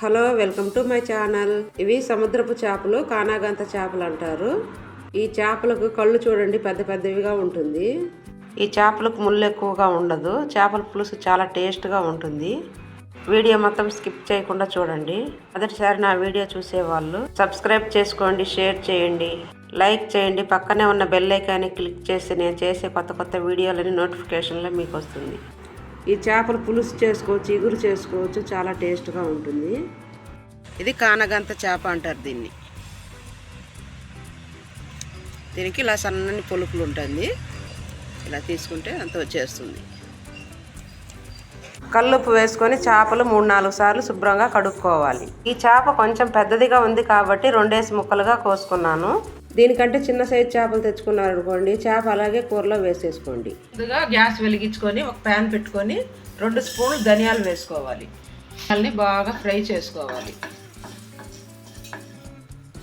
Hello welcome to my channel. ఇవి సముద్రపు చేపలు కానాగంత చేపలు అంటారు. ఈ చేపలకు కళ్ళు చూడండి పెద్ద పెద్దవిగా ఉంటుంది. ఈ చేపలకు ముళ్ళు ఎక్కువగా ఉండదు. చేపల పులుసు చాలా టేస్ట్గా ఉంటుంది. వీడియో మొత్తం స్కిప్ చేయకుండా చూడండి. మొదటిసారి నా వీడియో చూసేవాళ్ళు సబ్స్క్రైబ్ చేసుకోండి షేర్ చేయండి లైక్ చేయండి. పక్కనే ఉన్న బెల్ ఐకాన్ని క్లిక్ చేసి నేను చేసే కొత్త కొత్త వీడియోలని నోటిఫికేషన్లో మీకు వస్తుంది. ఈ చేపల పులుసు చేసుకోవచ్చు ఇగురు చేసుకోవచ్చు చాలా టేస్ట్గా ఉంటుంది. ఇది కానగంత చేప అంటారు దీన్ని. దీనికి ఇలా సన్నని పొలుపులు ఉంటుంది. ఇలా తీసుకుంటే అంత వచ్చేస్తుంది. కల్లుప్పు వేసుకొని చేపలు మూడు నాలుగు సార్లు శుభ్రంగా కడుక్కోవాలి. ఈ చేప కొంచెం పెద్దదిగా ఉంది కాబట్టి రెండేసి ముక్కలుగా కోసుకున్నాను. దీనికంటే చిన్న సైజు చేపలు తెచ్చుకున్నారు అనుకోండి చేప అలాగే కూరలో వేసేసుకోండి. ముందుగా గ్యాస్ వెలిగించుకొని ఒక ప్యాన్ పెట్టుకొని రెండు స్పూన్లు ధనియాలు వేసుకోవాలి. దాన్ని బాగా ఫ్రై చేసుకోవాలి.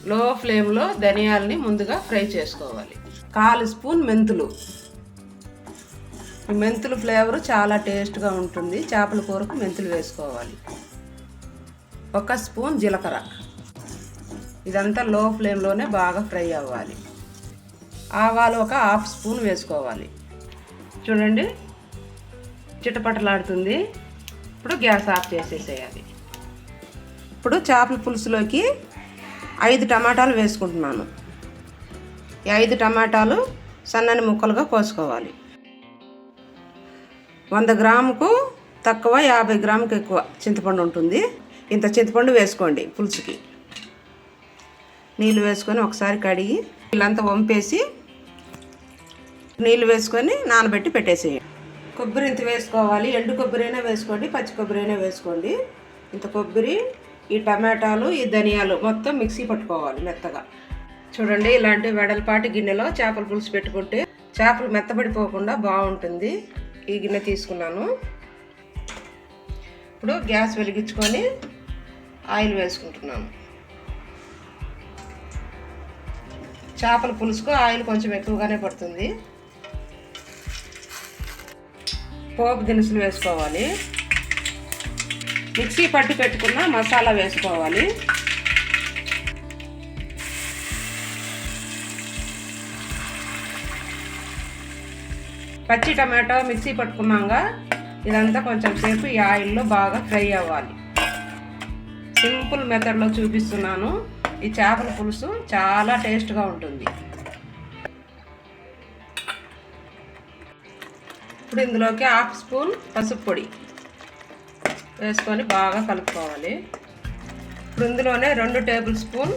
లో ఫ్లేమ్లో ధనియాలని ముందుగా ఫ్రై చేసుకోవాలి. కాలు స్పూన్ మెంతులు. మెంతులు ఫ్లేవర్ చాలా టేస్ట్గా ఉంటుంది. చేపల కూరకు మెంతులు వేసుకోవాలి. ఒక స్పూన్ జీలకర్ర. ఇదంతా లో ఫ్లేమ్లోనే బాగా ఫ్రై అవ్వాలి. ఆవాలు ఒక హాఫ్ స్పూన్ వేసుకోవాలి. చూడండి చిటపటలాడుతుంది. ఇప్పుడు గ్యాస్ ఆఫ్ చేసేసేయాలి. ఇప్పుడు చేపల పులుసులోకి ఐదు టమాటాలు వేసుకుంటున్నాను. ఈ ఐదు టమాటాలు సన్నని ముక్కలుగా కోసుకోవాలి. వంద గ్రాముకు తక్కువ యాభై గ్రాముకు ఎక్కువ చింతపండు ఉంటుంది. ఇంత చింతపండు వేసుకోండి పులుసుకి. నీళ్ళు వేసుకొని ఒకసారి కడిగి వీళ్ళంతా వంపేసి నీళ్ళు వేసుకొని నానబెట్టి పెట్టేసేయండి. కొబ్బరి ఇంత వేసుకోవాలి? ఎండు కొబ్బరి అయినా వేసుకోండి పచ్చి కొబ్బరి అయినా వేసుకోండి. ఇంత కొబ్బరి ఈ టమాటాలు ఈ ధనియాలు మొత్తం మిక్సీ పట్టుకోవాలి మెత్తగా. చూడండి ఇలాంటి వెడల్పాటి గిన్నెలో చేపల పులుసు పెట్టుకుంటే చేపలు మెత్తబడిపోకుండా బాగుంటుంది. ఈ గిన్నె తీసుకున్నాను. ఇప్పుడు గ్యాస్ వెలిగించుకొని ఆయిల్ వేసుకుంటున్నాను. చేపల పులుసుకు ఆయిల్ కొంచెం ఎక్కువగానే పడుతుంది. పోపు దినుసులు వేసుకోవాలి. మిక్సీ పట్టి పెట్టుకున్న మసాలా వేసుకోవాలి. పచ్చి టమాటో మిక్సీ పట్టుకున్నాక ఇదంతా కొంచెం సేపు ఈ ఆయిల్లో బాగా ఫ్రై అవ్వాలి. సింపుల్ మెథడ్లో చూపిస్తున్నాను. ఈ చేపల పులుసు చాలా టేస్ట్గా ఉంటుంది. ఇప్పుడు ఇందులోకి హాఫ్ స్పూన్ పసుపు పొడి వేసుకొని బాగా కలుపుకోవాలి. ఇప్పుడు ఇందులోనే రెండు టేబుల్ స్పూన్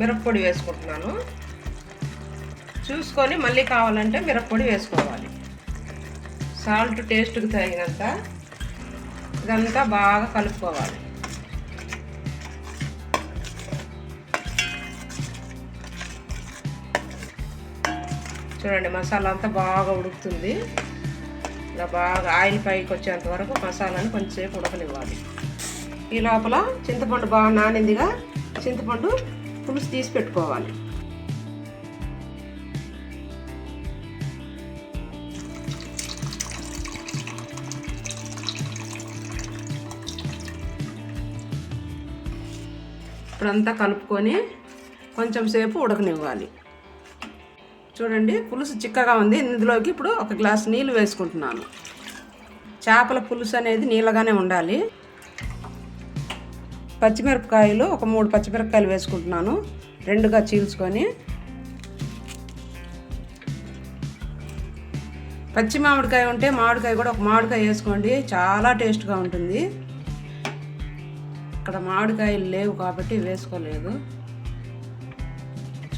మిరప్పొడి వేసుకుంటున్నాను. చూసుకొని మళ్ళీ కావాలంటే మిరప్పొడి వేసుకోవాలి. సాల్ట్ టేస్ట్కి తగినంత ఇదంతా బాగా కలుపుకోవాలి. చూడండి మసాలా అంతా బాగా ఉడుకుతుంది. ఇలా బాగా ఆయిల్ పైకి వచ్చేంత వరకు మసాలాని కొంచెంసేపు ఉడకనివ్వాలి. ఈ లోపల చింతపండు బాగా నానిందిగా చింతపండు పులుసు తీసి పెట్టుకోవాలి. ఇప్పుడంతా కలుపుకొని కొంచెం సేపు ఉడకనివ్వాలి. చూడండి పులుసు చిక్కగా ఉంది. ఇందులోకి ఇప్పుడు ఒక గ్లాస్ నీళ్ళు వేసుకుంటున్నాను. చేపల పులుసు అనేది నీళ్ళగానే ఉండాలి. పచ్చిమిరపకాయలు ఒక మూడు పచ్చిమిరపకాయలు వేసుకుంటున్నాను. రెండుగా చీల్చుకొని. పచ్చి మామిడికాయ ఉంటే మామిడికాయ కూడా ఒక మామిడికాయ వేసుకోండి. చాలా టేస్ట్గా ఉంటుంది. ఇక్కడ మామిడికాయలు లేవు కాబట్టి వేసుకోలేదు.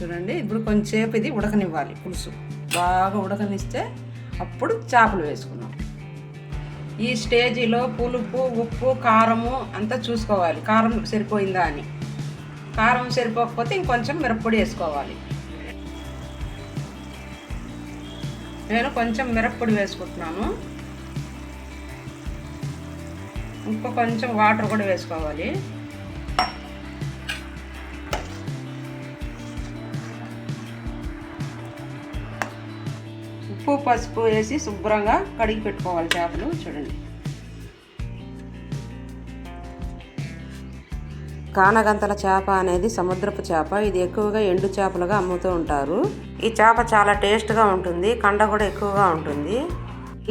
చూడండి. ఇప్పుడు కొంచెంసేపు ఇది ఉడకనివ్వాలి. పులుసు బాగా ఉడకనిస్తే అప్పుడు చేపలు వేసుకున్నాం ఈ స్టేజీలో పులుపు ఉప్పు కారము అంతా చూసుకోవాలి. కారం సరిపోయిందా అని. కారం సరిపోకపోతే ఇంకొంచెం మిరప్పొడి వేసుకోవాలి. నేను కొంచెం మిరప్పొడి వేసుకుంటున్నాను. ఇంకో కొంచెం వాటర్ కూడా వేసుకోవాలి. ఉప్పు పసుపు వేసి శుభ్రంగా కడిగి పెట్టుకోవాలి చేపలు. చూడండి. కానగంతల చేప అనేది సముద్రపు చేప. ఇది ఎక్కువగా ఎండు చేపలుగా అమ్ముతూ ఉంటారు. ఈ చేప చాలా టేస్ట్గా ఉంటుంది. కండ కూడా ఎక్కువగా ఉంటుంది.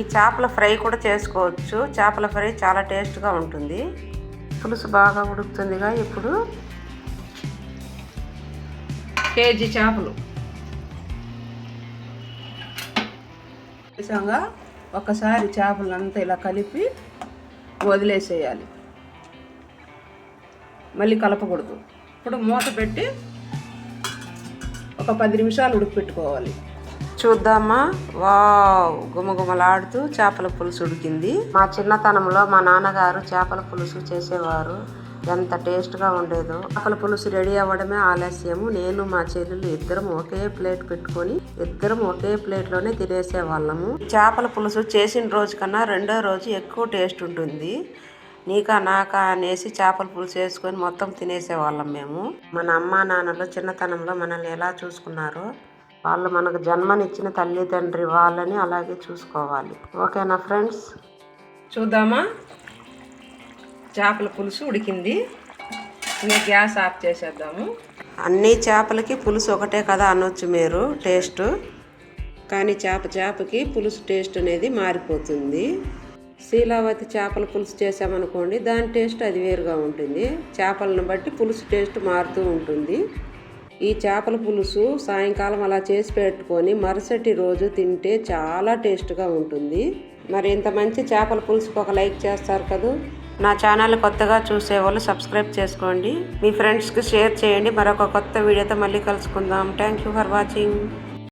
ఈ చేపల ఫ్రై కూడా చేసుకోవచ్చు. చేపల ఫ్రై చాలా టేస్ట్గా ఉంటుంది. పులుసు బాగా ఉడుకుతుందిగా ఇప్పుడు. కేజీ చేపలు. నిజంగా ఒకసారి చేపలంతా ఇలా కలిపి వదిలేసేయాలి. మళ్ళీ కలపకూడదు. ఇప్పుడు మూత పెట్టి ఒక పది నిమిషాలు ఉడికిపెట్టుకోవాలి. చూద్దామా? వావ్! గుమగుమలాడుతూ చేపల పులుసు ఉడికింది. మా చిన్నతనంలో మా నాన్నగారు చేపల పులుసు చేసేవారు. ఎంత టేస్ట్గా ఉండేదో. చేపల పులుసు రెడీ అవ్వడమే ఆలస్యము. నేను మా చెల్లెలు ఇద్దరం ఒకే ప్లేట్ పెట్టుకొని ఇద్దరం ఒకే ప్లేట్లోనే తినేసే వాళ్ళము చేపల పులుసు చేసిన రోజు కన్నా రెండో రోజు ఎక్కువ టేస్ట్ ఉంటుంది. నీకా నాకా అనేసి చేపల పులుసు వేసుకొని మొత్తం తినేసేవాళ్ళం మేము. మన అమ్మ నాన్నలు చిన్నతనంలో మనల్ని ఎలా చూసుకున్నారో వాళ్ళు మనకు జన్మనిచ్చిన తల్లిదండ్రి వాళ్ళని అలాగే చూసుకోవాలి. ఓకేనా ఫ్రెండ్స్? చూద్దామా? చేపల పులుసు ఉడికింది. ఇంకా గ్యాస్ ఆఫ్ చేసేద్దాము. అన్ని చేపలకి పులుసు ఒకటే కదా అనొచ్చు మీరు టేస్ట్. కానీ చేప చేపకి పులుసు టేస్ట్ అనేది మారిపోతుంది. శీలావతి చేపల పులుసు చేసామనుకోండి దాని టేస్ట్ అది వేరుగా ఉంటుంది. చేపలను బట్టి పులుసు టేస్ట్ మారుతూ ఉంటుంది. ఈ చేపల పులుసు సాయంకాలం అలా చేసి పెట్టుకొని మరుసటి రోజు తింటే చాలా టేస్ట్గా ఉంటుంది. మరి ఇంత మంచి చేపల పులుసుకు ఒక లైక్ చేస్తారు కదా? నా ఛానల్ కొత్తగా చూసే వాళ్ళు సబ్స్క్రైబ్ చేసుకోండి. మీ ఫ్రెండ్స్కి షేర్ చేయండి. మరొక కొత్త వీడియోతో మళ్ళీ కలుసుకుందాం. Thank you for watching.